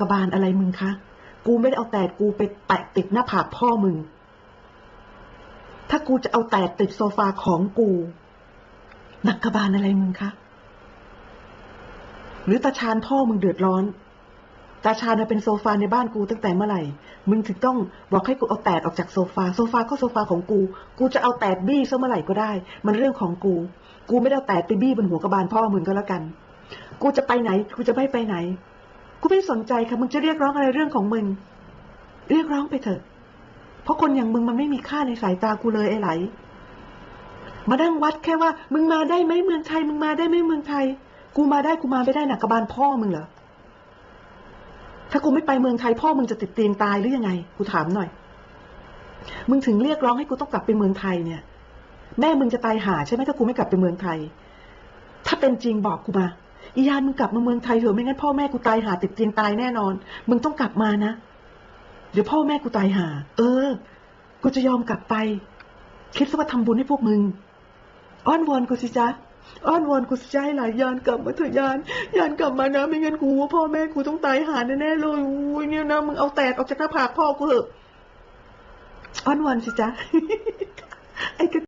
กบาลอะไรมึงคะ กูไม่ได้เอาแต่กูไปแตะติดหน้าผากพ่อมึง ถ้ากูจะเอาแต่ติดโซฟาของกูนักกบาลอะไรมึงคะ หรือตาชานพ่อมึงเดือดร้อน ตาชาญเป็นโซฟาในบ้านกูตั้งแต่เมื่อไหร่ มึงถึงต้องบอกให้กูเอาแตดออกจากโซฟา โซฟาก็โซฟาของกู กูจะเอาแตดบี้ซะเมื่อไหร่ก็ได้ มันเรื่องของกู กูไม่ได้เอาแตดไปบี้บนหัวกระบาลพ่อมึงก็แล้วกัน กูจะไปไหน กูจะไม่ไปไหน กูไม่สนใจค่ะมึงจะเรียกร้องอะไรเรื่องของมึง เรียกร้องไปเถอะ เพราะคนอย่างมึงมันไม่มีค่าในสายตากูเลยไอ้ไหล มานั่งวัดแค่ว่า มึงมาได้ไหมเมืองไทย มึงมาได้ไหมเมืองไทย กูมาได้กูมาไม่ได้หนักกระบาลพ่อมึงเหรอ ถ้ากูไม่ไปเมืองไทยพ่อมึงจะติดเตียงตายหรือยังไง กูถามหน่อย มึงถึงเรียกร้องให้กูต้องกลับไปเมืองไทยเนี่ย แม่มึงจะตายหาใช่ไหมถ้ากูไม่กลับไปเมืองไทย ถ้าเป็นจริงบอกกูมา อียานมึงกลับมาเมืองไทยเถอะไม่งั้นพ่อแม่กูตายหาติดเตียงตายแน่นอน มึงต้องกลับมานะ เดี๋ยวพ่อแม่กูตายหา เออ กูจะยอมกลับไป คิดซะว่าทำบุญให้พวกมึง อ้อนวอนกูสิจ๊ะอ้อนวอนกูสิจ๊ะให้หลายยานกลับมาเถอะยาน ยานกลับมานะ ไม่งั้นกูว่าพ่อแม่กูต้องตายหาแน่ๆเลยอุ้ยเนี่ยนะมึงเอาแตกออกจากหน้าผากพ่อกูเถอะอ้อนวอนสิจ๊ะไอ้กระ